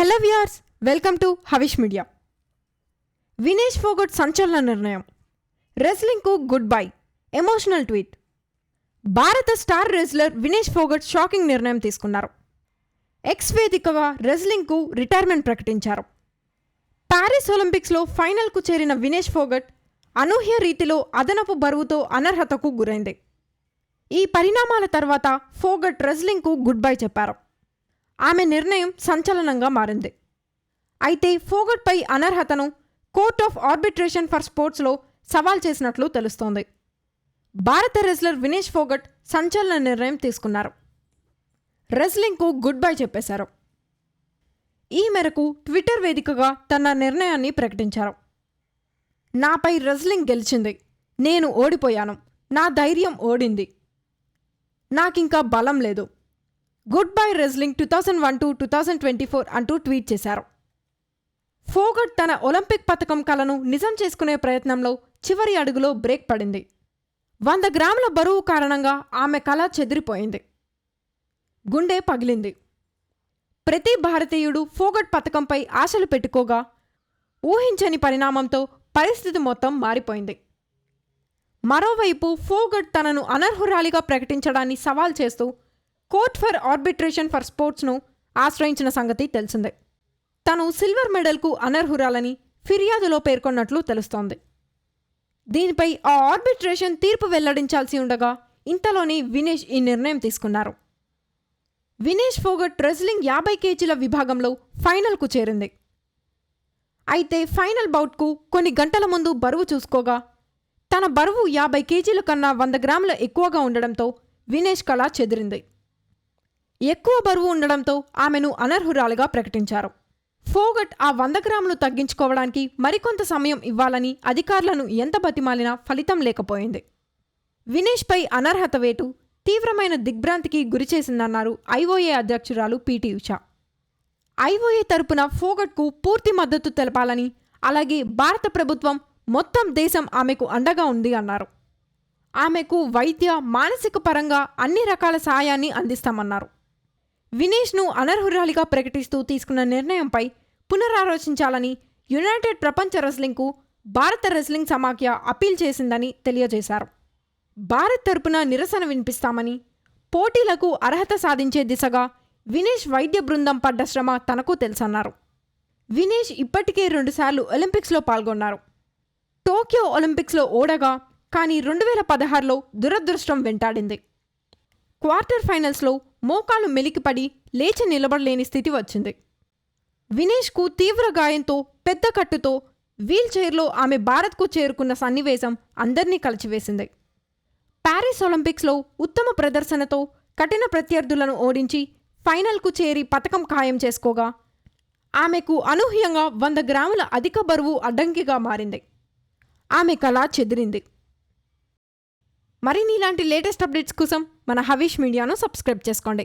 Hello viewers welcome to Havish media. Vinesh Phogat సంచలన నిర్ణయం. రెజ్లింగ్కు గుడ్ బై ఎమోషనల్ ట్వీట్. భారత star wrestler Vinesh Phogat shocking నిర్ణయం తీసుకున్నారు. ఎక్స్ వేదికగా రెజ్లింగ్కు రిటైర్మెంట్ ప్రకటించారు. ప్యారిస్ ఒలింపిక్స్లో ఫైనల్కు చేరిన వినేష్ ఫోగట్ అనూహ్య రీతిలో అదనపు బరువుతో అనర్హతకు గురైంది. ఈ పరిణామాల తర్వాత ఫోగట్ రెజ్లింగ్కు గుడ్ బై చెప్పారు. ఆమె నిర్ణయం సంచలనంగా మారింది. అయితే ఫోగట్పై అనర్హతను కోర్ట్ ఆఫ్ ఆర్బిట్రేషన్ ఫర్ స్పోర్ట్స్లో సవాల్ చేసినట్లు తెలుస్తోంది. భారత రెజ్లర్ వినేష్ ఫోగట్ సంచలన నిర్ణయం తీసుకున్నారు. రెజ్లింగ్కు గుడ్ బై చెప్పేశారు. ఈ మేరకు ట్విట్టర్ వేదికగా తన నిర్ణయాన్ని ప్రకటించారు. నాపై రెజ్లింగ్ గెలిచింది. నేను ఓడిపోయాను. నా ధైర్యం ఓడింది. నాకింకా బలం లేదు. Good bye wrestling two thousand one to two thousand twenty four అంటూ ట్వీట్ చేశారు. ఫోగట్ తన ఒలింపిక్ పథకం కలను నిజం చేసుకునే ప్రయత్నంలో చివరి అడుగులో బ్రేక్ పడింది. వంద గ్రాముల బరువు కారణంగా ఆమె కళ చెదిరిపోయింది. గుండె పగిలింది. ప్రతి భారతీయుడు ఫోగట్ పథకంపై ఆశలు పెట్టుకోగా ఊహించని పరిణామంతో పరిస్థితి మొత్తం మారిపోయింది. మరోవైపు ఫోగట్ తనను అనర్హురాలిగా ప్రకటించడాన్ని సవాల్ చేస్తూ కోర్ట్ ఫర్ ఆర్బిట్రేషన్ ఫర్ స్పోర్ట్స్ను ఆశ్రయించిన సంగతి తెలిసిందే. తను సిల్వర్ మెడల్కు అనర్హురాలని ఫిర్యాదులో పేర్కొన్నట్లు తెలుస్తోంది. దీనిపై ఆ ఆర్బిట్రేషన్ తీర్పు వెల్లడించాల్సి ఉండగా ఇంతలోనే వినేష్ ఈ నిర్ణయం తీసుకున్నారు. వినేష్ ఫోగట్ రెజ్లింగ్ యాభై కేజీల విభాగంలో ఫైనల్కు చేరింది. అయితే ఫైనల్ బౌట్కు కొన్ని గంటల ముందు బరువు చూసుకోగా తన బరువు యాభై కేజీల కన్నా వంద గ్రాముల ఎక్కువగా ఉండడంతో వినేష్ కళ చెదిరింది. ఎక్కువ బరువు ఉండడంతో ఆమెను అనర్హురాలుగా ప్రకటించారు. ఫోగట్ ఆ వంద గ్రాములు తగ్గించుకోవడానికి మరికొంత సమయం ఇవ్వాలని అధికారులను ఎంత బతిమాలినా ఫలితం లేకపోయింది. వినేష్పై అనర్హత వేటు తీవ్రమైన దిగ్భ్రాంతికి గురిచేసిందన్నారు ఐఓఏ అధ్యక్షురాలు పీటీ ఉషా. ఐఓఏ తరపున ఫోగట్కు పూర్తి మద్దతు తెలపాలని అలాగే భారత ప్రభుత్వం మొత్తం దేశం ఆమెకు అండగా ఉంది అన్నారు. ఆమెకు వైద్య మానసిక పరంగా అన్ని రకాల సాయాన్ని అందిస్తామన్నారు. వినేష్ను అనర్హురాలిగా ప్రకటిస్తూ తీసుకున్న నిర్ణయంపై పునరాలోచించాలని యునైటెడ్ ప్రపంచ రెస్లింగ్కు భారత రెస్లింగ్ సమాఖ్య అప్పీల్ చేసిందని తెలియజేశారు. భారత్ తరపున నిరసన వినిపిస్తామని పోటీలకు అర్హత సాధించే దిశగా వినేష్ వైద్య బృందం పడ్డ శ్రమ తనకు తెలుసన్నారు. వినేష్ ఇప్పటికే రెండుసార్లు ఒలింపిక్స్లో పాల్గొన్నారు. టోక్యో ఒలింపిక్స్లో ఓడగా కానీ రెండు వేల పదహారులో దురదృష్టం వెంటాడింది. క్వార్టర్ ఫైనల్స్లో మోకాలు మెలికిపడి లేచి నిలబడలేని స్థితి వచ్చింది. వినేష్కు తీవ్ర గాయంతో పెద్ద కట్టుతో వీల్ చైర్లో ఆమె భారత్కు చేరుకున్న సన్నివేశం అందర్నీ కలిచివేసింది. ప్యారిస్ ఒలింపిక్స్లో ఉత్తమ ప్రదర్శనతో కఠిన ప్రత్యర్థులను ఓడించి ఫైనల్కు చేరి పథకం ఖాయం చేసుకోగా ఆమెకు అనూహ్యంగా వంద గ్రాముల అధిక బరువు అడ్డంకిగా మారింది. ఆమె కళ చెదిరింది. మరిన్ని ఇలాంటి లేటెస్ట్ అప్డేట్స్ కోసం మన హవీష్ మీడియాను సబ్స్క్రైబ్ చేసుకోండి.